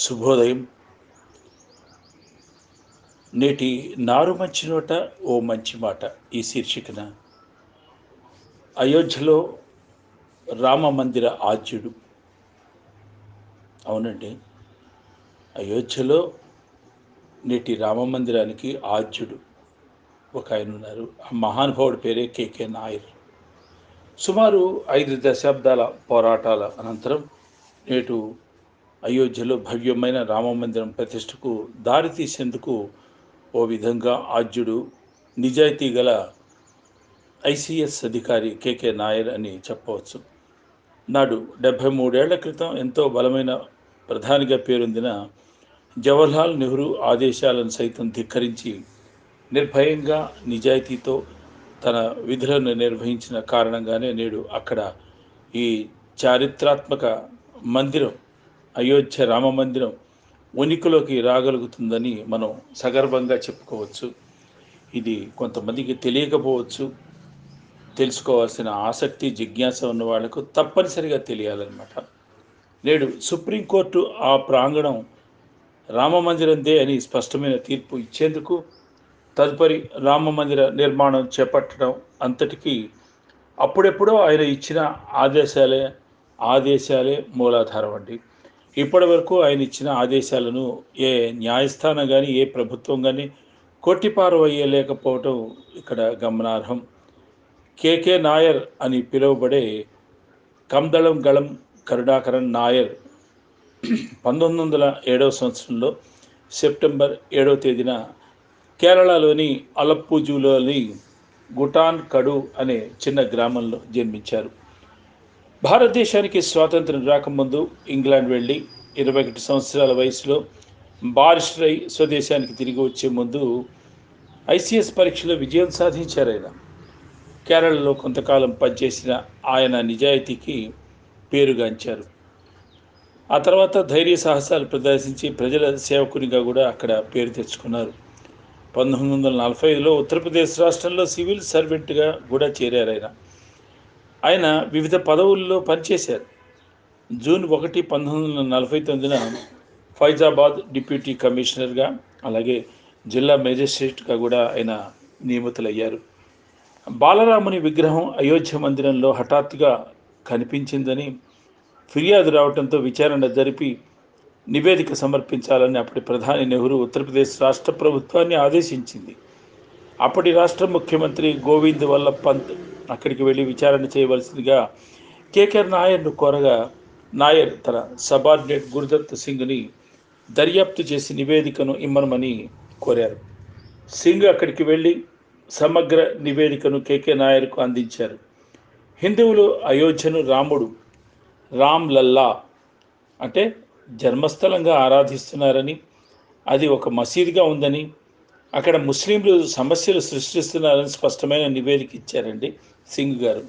శుభోదయం. నేటి నారు మంచి నోట ఓ మంచి మాట. ఈ శీర్షికన అయోధ్యలో రామ మందిర ఆద్యుడు అవునండి. అయోధ్యలో నేటి రామ మందిరానికి ఆద్యుడు ఒక ఆయన ఉన్నారు. ఆ మహానుభావుడి పేరే కేకే నాయర్. సుమారు ఐదు దశాబ్దాల పోరాటాల అనంతరం నేటు అయోధ్యలో భవ్యమైన రామమందిరం ప్రతిష్టకు దారి తీసేందుకు ఓ విధంగా ఆద్యుడు నిజాయితీ గల ఐసిఎస్ అధికారి కేకే నాయర్ అని చెప్పవచ్చు. నాడు డెబ్భై మూడేళ్ళ క్రితం ఎంతో బలమైన ప్రధానిగా పేరొందిన జవహర్లాల్ నెహ్రూ ఆదేశాలను సైతం ధిక్కరించి నిర్భయంగా నిజాయితీతో తన విధులను నిర్వహించిన కారణంగానే నేడు అక్కడ ఈ చారిత్రాత్మక మందిరం అయోధ్య రామ మందిరం ఉనికిలోకి రాగలుగుతుందని మనం సగర్భంగా చెప్పుకోవచ్చు. ఇది కొంతమందికి తెలియకపోవచ్చు. తెలుసుకోవాల్సిన ఆసక్తి జిజ్ఞాస ఉన్న వాళ్ళకు తప్పనిసరిగా తెలియాలన్నమాట. నేడు సుప్రీంకోర్టు ఆ ప్రాంగణం రామ మందిరందే అని స్పష్టమైన తీర్పు ఇచ్చేందుకు తదుపరి రామ మందిర నిర్మాణం చేపట్టడం అంతటికీ అప్పుడెప్పుడో ఆయన ఇచ్చిన ఆదేశాలే ఆదేశాలే మూలాధారం అండి. ఇప్పటి వరకు ఆయన ఇచ్చిన ఆదేశాలను ఏ న్యాయస్థానం కానీ ఏ ప్రభుత్వం కానీ కొట్టిపారవయ్యలేకపోవటం ఇక్కడ గమనార్హం. కేకే నాయర్ అని పిలువబడే కందళం గళం కరుణాకరణ్ నాయర్ పంతొమ్మిది వందల ఏడవ సంవత్సరంలో సెప్టెంబర్ ఏడవ తేదీన కేరళలోని అలప్పుజులోని గుటాన్ కడు అనే చిన్న గ్రామంలో జన్మించారు. భారతదేశానికి స్వాతంత్రం రాకముందు ఇంగ్లాండ్ వెళ్ళి ఇరవై ఒకటి సంవత్సరాల వయసులో బారిస్టర్ అయి స్వదేశానికి తిరిగి వచ్చే ముందు ఐసీఎస్ పరీక్షలో విజయం సాధించారు ఆయన. కేరళలో కొంతకాలం పనిచేసిన ఆయన నిజాయితీకి పేరుగాంచారు. ఆ తర్వాత ధైర్య సాహసాలు ప్రదర్శించి ప్రజల సేవకునిగా కూడా అక్కడ పేరు తెచ్చుకున్నారు. పంతొమ్మిది వందల నలభై ఐదులో ఉత్తరప్రదేశ్ రాష్ట్రంలో సివిల్ సర్వెంట్గా కూడా చేరారు ఆయన. ఆయన వివిధ పదవుల్లో పనిచేశారు. జూన్ ఒకటి పంతొమ్మిది వందల నలభై తొమ్మిదిన ఫైజాబాద్ డిప్యూటీ కమిషనర్గా అలాగే జిల్లా మేజిస్ట్రేట్గా కూడా ఆయన నియమితులయ్యారు. బాలరాముని విగ్రహం అయోధ్య మందిరంలో హఠాత్తుగా కనిపించిందని ఫిర్యాదు రావడంతో విచారణ జరిపి నివేదిక సమర్పించాలని అప్పటి ప్రధాని నెహ్రూ ఉత్తరప్రదేశ్ రాష్ట్ర ప్రభుత్వాన్ని ఆదేశించింది. అప్పటి రాష్ట్ర ముఖ్యమంత్రి గోవింద్ వల్లభ్ పంత్ అక్కడికి వెళ్ళి విచారణ చేయవలసిందిగా కేకేఆర్ నాయర్ను కోరగా నాయర్ తన సబార్డినేట్ గురుదత్ సింగ్ని దర్యాప్తు చేసి నివేదికను ఇమ్మనమని కోరారు. సింగ్ అక్కడికి వెళ్ళి సమగ్ర నివేదికను కేకే నాయర్కు అందించారు. హిందువులు అయోధ్యను రాముడు రామ్ లల్లా అంటే జన్మస్థలంగా ఆరాధిస్తున్నారని అది ఒక మసీదుగా ఉందని అక్కడ ముస్లింలు సమస్యలు సృష్టిస్తున్నారని స్పష్టమైన నివేదిక ఇచ్చారండి సింగ్ గారు.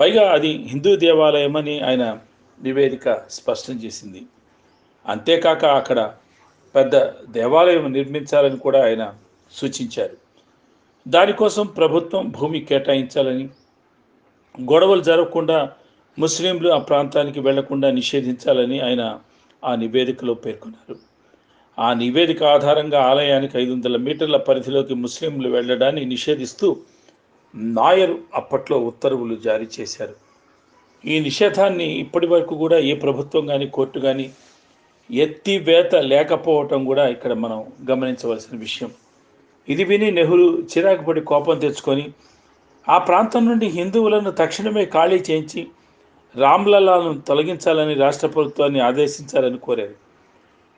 పైగా అది హిందూ దేవాలయం అని ఆయన నివేదిక స్పష్టం చేసింది. అంతేకాక అక్కడ పెద్ద దేవాలయం నిర్మించాలని కూడా ఆయన సూచించారు. దానికోసం ప్రభుత్వం భూమి కేటాయించాలని గొడవలు జరగకుండా ముస్లింలు ఆ ప్రాంతానికి వెళ్ళకుండా నిషేధించాలని ఆయన ఆ నివేదికలో పేర్కొన్నారు. ఆ నివేదిక ఆధారంగా ఆలయానికి ఐదు వందల మీటర్ల పరిధిలోకి ముస్లింలు వెళ్ళడాన్ని నిషేధిస్తూ నాయర్ అప్పట్లో ఉత్తర్వులు జారీ చేశారు. ఈ నిషేధాన్ని ఇప్పటి వరకు కూడా ఏ ప్రభుత్వం కానీ కోర్టు కానీ ఎత్తివేత లేకపోవటం కూడా ఇక్కడ మనం గమనించవలసిన విషయం. ఇది విని నెహ్రూ చిరాకుపడి కోపం తెచ్చుకొని ఆ ప్రాంతం నుండి హిందువులను తక్షణమే ఖాళీ చేయించి రామ్లలాలను తొలగించాలని రాష్ట్ర ప్రభుత్వాన్ని ఆదేశించాలని కోరారు.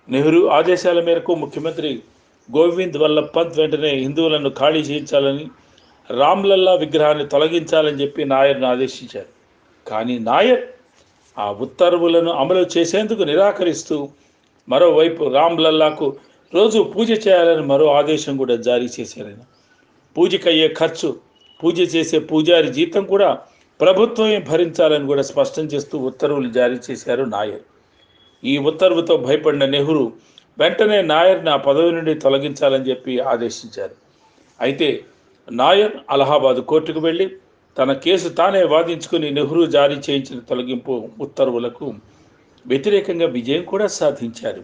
నెహ్రూ ఆదేశాల మేరకు ముఖ్యమంత్రి గోవింద్ వల్లభ్ పంత్ వెంటనే హిందువులను ఖాళీ చేయించాలని రామ్లల్లా విగ్రహాన్ని తొలగించాలని చెప్పి నాయర్ను ఆదేశించారు. కానీ నాయర్ ఆ ఉత్తర్వులను అమలు చేసేందుకు నిరాకరిస్తూ మరోవైపు రామ్లల్లాకు రోజు పూజ చేయాలని మరో ఆదేశం కూడా జారీ చేశారు ఆయన. పూజకయ్యే ఖర్చు పూజ చేసే పూజారి జీతం కూడా ప్రభుత్వమే భరించాలని కూడా స్పష్టం చేస్తూ ఉత్తర్వులు జారీ చేశారు నాయర్. ఈ ఉత్తర్వుతో భయపడిన నెహ్రూ వెంటనే నాయర్ని ఆ పదవి నుండి తొలగించాలని చెప్పి ఆదేశించారు. అయితే నాయర్ అలహాబాద్ కోర్టుకు వెళ్ళి తన కేసు తానే వాదించుకుని నెహ్రూ జారీ చేయించిన తొలగింపు ఉత్తర్వులకు వ్యతిరేకంగా విజయం కూడా సాధించారు.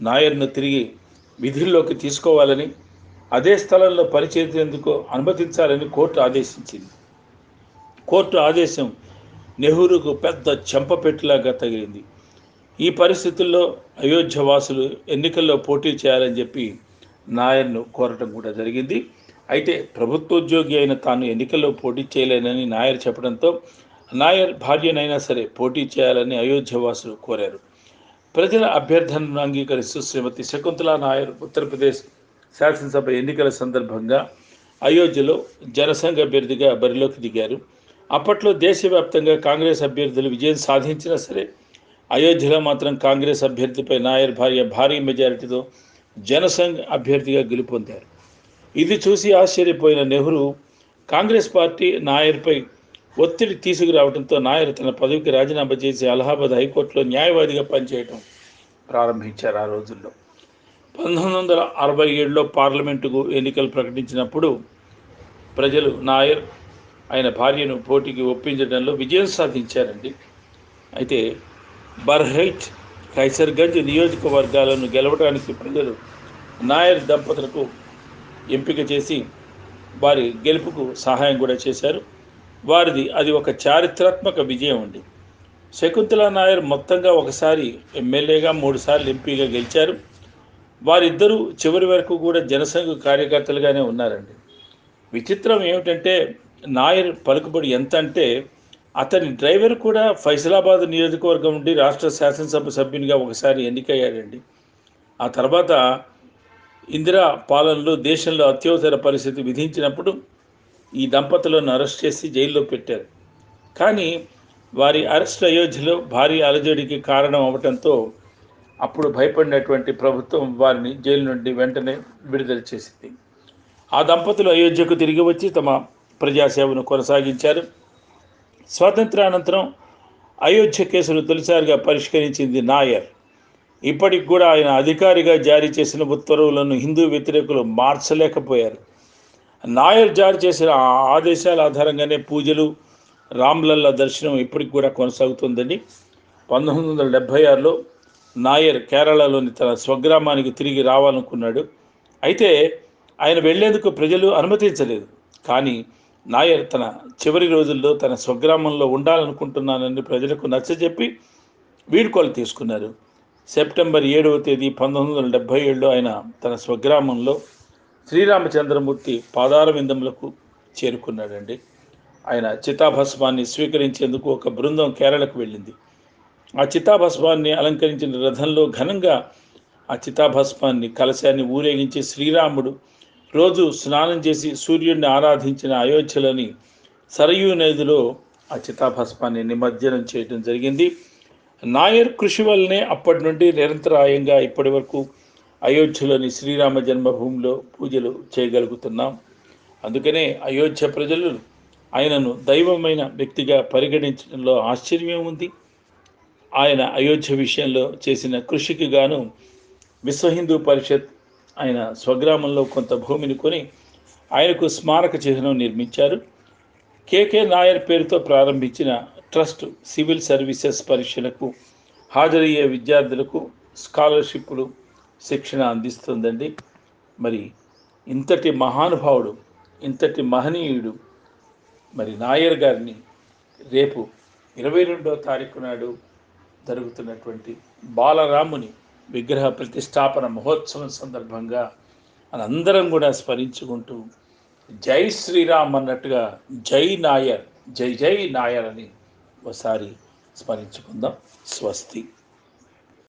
నాయర్ను తిరిగి విధుల్లోకి తీసుకోవాలని అదే స్థలంలో పనిచేసేందుకు అనుమతించాలని కోర్టు ఆదేశించింది. కోర్టు ఆదేశం నెహ్రూకు పెద్ద చెంపపెట్టులాగా తగిలింది. ఈ పరిస్థితుల్లో అయోధ్య వాసులు ఎన్నికల్లో పోటీ చేయాలని చెప్పి నాయర్ను కోరటం కూడా జరిగింది. అయితే ప్రభుత్వోద్యోగి అయిన తాను ఎన్నికల్లో పోటీ చేయలేనని నాయర్ చెప్పడంతో నాయర్ భార్యనైనా సరే పోటీ చేయాలని అయోధ్య వాసులు కోరారు. ప్రజల అభ్యర్థనను అంగీకరిస్తూ శ్రీమతి శకుంతలా నాయర్ ఉత్తరప్రదేశ్ శాసనసభ ఎన్నికల సందర్భంగా అయోధ్యలో జనసంఘ అభ్యర్థిగా బరిలోకి దిగారు. అప్పట్లో దేశవ్యాప్తంగా కాంగ్రెస్ అభ్యర్థులు విజయం సాధించినా సరే అయోధ్యలో మాత్రం కాంగ్రెస్ అభ్యర్థిపై నాయర్ భార్య భారీ మెజారిటీతో జనసంఘ్ అభ్యర్థిగా గెలుపొందారు. ఇది చూసి ఆశ్చర్యపోయిన నెహ్రూ కాంగ్రెస్ పార్టీ నాయర్పై ఒత్తిడి తీసుకురావడంతో నాయర్ తన పదవికి రాజీనామా చేసి అలహాబాద్ హైకోర్టులో న్యాయవాదిగా పనిచేయటం ప్రారంభించారు ఆ రోజుల్లో. పంతొమ్మిది వందల అరవై ఏడులో పార్లమెంటుకు ఎన్నికలు ప్రకటించినప్పుడు ప్రజలు నాయర్ ఆయన భార్యను పోటీకి ఒప్పించడంలో విజయం సాధించారండి. అయితే బర్హైట్ కైసర్గంజ్ నియోజకవర్గాలను గెలవడానికి ప్రజలు నాయర్ దంపతులకు ఎంపిక చేసి వారి గెలుపుకు సహాయం కూడా చేశారు. వారిది అది ఒక చారిత్రాత్మక విజయం అండి. శకుంతలా నాయర్ మొత్తంగా ఒకసారి ఎమ్మెల్యేగా మూడుసార్లు ఎంపీగా గెలిచారు. వారిద్దరూ చివరి వరకు కూడా జనసంఘ కార్యకర్తలుగానే ఉన్నారండి. విచిత్రం ఏమిటంటే నాయర్ పలుకుబడి ఎంత అంటే అతని డ్రైవర్ కూడా ఫైజలాబాద్ నియోజకవర్గం నుండి రాష్ట్ర శాసనసభ సభ్యునిగా ఒకసారి ఎన్నికయ్యాడండి. ఆ తర్వాత ఇందిరా పాలనలో దేశంలో అత్యవసర పరిస్థితి విధించినప్పుడు ఈ దంపతులను అరెస్ట్ చేసి జైల్లో పెట్టారు. కానీ వారి అరెస్ట్ అయోధ్యలో భారీ అలజడికి కారణం అవటంతో అప్పుడు భయపడినటువంటి ప్రభుత్వం వారిని జైలు నుండి వెంటనే విడుదల చేసింది. ఆ దంపతులు అయోధ్యకు తిరిగి వచ్చి తమ ప్రజాసేవను కొనసాగించారు. స్వాతంత్రానంతరం అయోధ్య కేసును తొలిసారిగా పరిష్కరించింది నాయర్. ఇప్పటికి కూడా ఆయన అధికారిగా జారీ చేసిన ఉత్తర్వులను హిందూ వ్యతిరేకులు మార్చలేకపోయారు. నాయర్ జారీ చేసిన ఆదేశాల ఆధారంగానే పూజలు రామ్లల్ల దర్శనం ఇప్పటికి కూడా కొనసాగుతుందండి. పంతొమ్మిది వందల డెబ్భై ఆరులో నాయర్ కేరళలోని తన స్వగ్రామానికి తిరిగి రావాలనుకున్నాడు. అయితే ఆయన వెళ్ళేందుకు ప్రజలు అనుమతించలేదు. కానీ నాయర్ తన చివరి రోజుల్లో తన స్వగ్రామంలో ఉండాలనుకుంటున్నానని ప్రజలకు నచ్చజెప్పి వీడ్కోలు తీసుకున్నారు. సెప్టెంబర్ ఏడవ తేదీ పంతొమ్మిది వందల డెబ్భై ఏడులో ఆయన తన స్వగ్రామంలో శ్రీరామచంద్రమూర్తి పాదార విందములకు చేరుకున్నాడండి. ఆయన చితాభస్మాన్ని స్వీకరించేందుకు ఒక బృందం కేరళకు వెళ్ళింది. ఆ చితాభస్మాన్ని అలంకరించిన రథంలో ఘనంగా ఆ చితాభస్మాన్ని కలశాన్ని ఊరేగించి శ్రీరాముడు రోజు స్నానం చేసి సూర్యుడిని ఆరాధించిన అయోధ్యలోని సరయూ నదిలో ఆ చితాభస్మాన్ని నిమజ్జనం చేయడం జరిగింది. నాయర్ కృషి వల్లనే అప్పటి నుండి నిరంతరాయంగా ఇప్పటి వరకు అయోధ్యలోని శ్రీరామ జన్మభూమిలో పూజలు చేయగలుగుతున్నాం. అందుకనే అయోధ్య ప్రజలు ఆయనను దైవమైన వ్యక్తిగా పరిగణించడంలో ఆశ్చర్యం ఉంది. ఆయన అయోధ్య విషయంలో చేసిన కృషికి గాను విశ్వ హిందూ పరిషత్ ఆయన స్వగ్రామంలో కొంత భూమిని కొని ఆయనకు స్మారక చిహ్నం నిర్మించారు. కేకే నాయర్ పేరుతో ప్రారంభించిన ట్రస్ట్ సివిల్ సర్వీసెస్ పరీక్షలకు హాజరయ్యే విద్యార్థులకు స్కాలర్షిప్లు శిక్షణ అందిస్తుందండి. మరి ఇంతటి మహానుభావుడు ఇంతటి మహనీయుడు మరి నాయర్ గారిని రేపు ఇరవై రెండో తారీఖు నాడు జరుగుతున్నటువంటి బాలరాముని విగ్రహ ప్రతిష్టాపన మహోత్సవం సందర్భంగా మనందరం కూడా స్మరించుకుంటూ జై శ్రీరామ్ అన్నట్టుగా జై నాయర్ జై జై నాయర్ అని ఒకసారి స్మరించుకుందాం. స్వస్తి.